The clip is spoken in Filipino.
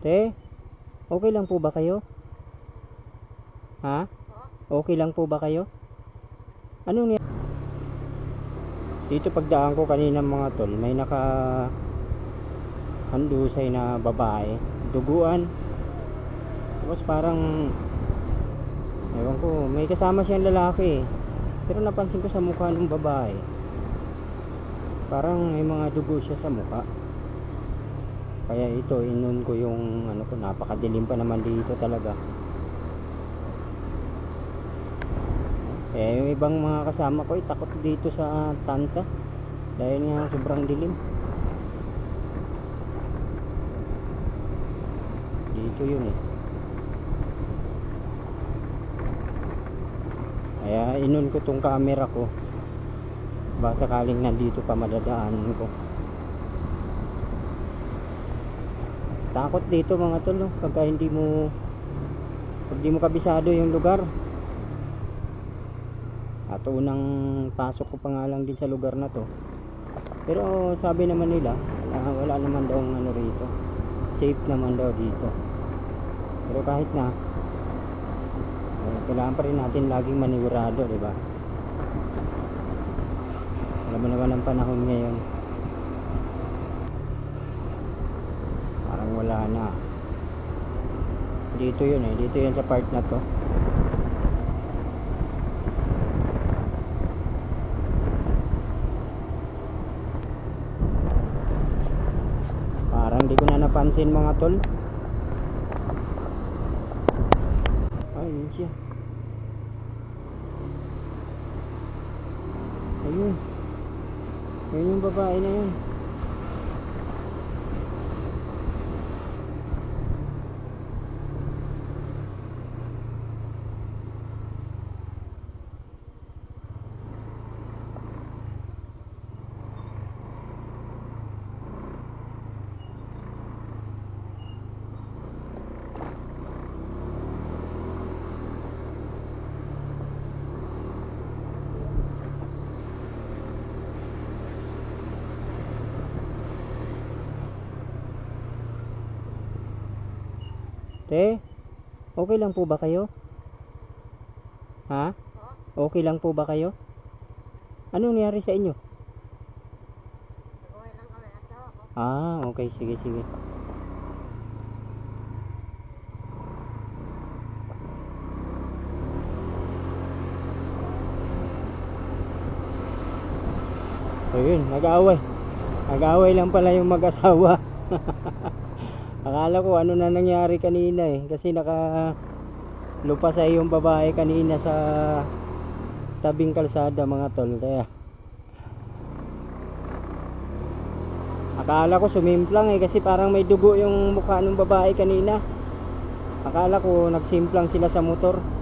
Te, okay lang po ba kayo? Ha? Okay lang po ba kayo? Anong niya? Dito pagdaan ko kanina mga tol, may naka handusay na babae, duguan. Tapos parang ewan ko, may kasama siyang lalaki. Pero napansin ko sa mukha ng babae. Parang may mga dugo siya sa mukha. Kaya ito, inun ko yung ano ko, napakadilim pa naman dito talaga. Eh, yung ibang mga kasama ko, eh, takot dito sa Tansa. Dahil nga sobrang dilim. Dito yun eh. Kaya inun ko tong camera ko. Baka sakaling nandito pa madadaanan ko. Takot dito mga tol, no? pagka hindi mo pag di mo kabisado yung lugar. At unang pasok ko pa nga lang din sa lugar na to. Pero sabi naman nila, ah, wala naman daw ang ano rito. Safe naman daw dito. Pero kahit na, eh, kailangan pa rin natin laging manigurado, di ba? Alam mo naman ang panahon ngayon. Parang wala na. Dito yun eh, dito yun sa part na to. Parang di ko na napansin mga tol. Ay, yun siya. Ayun. Ayun yung babae na yun. Te, okay lang po ba kayo? Ha? Okay lang po ba kayo? Anong nangyari sa inyo? Ah, okay. Sige, sige. Ayun, nag-away. Nag-away lang pala yung mag-asawa. Akala ko ano na nangyari kanina eh. Kasi naka lupasay yung babae kanina sa tabing kalsada mga tol. Kaya Akala ko sumimplang eh kasi parang may dugo yung mukha ng babae kanina. Akala ko nagsimplang sila sa motor.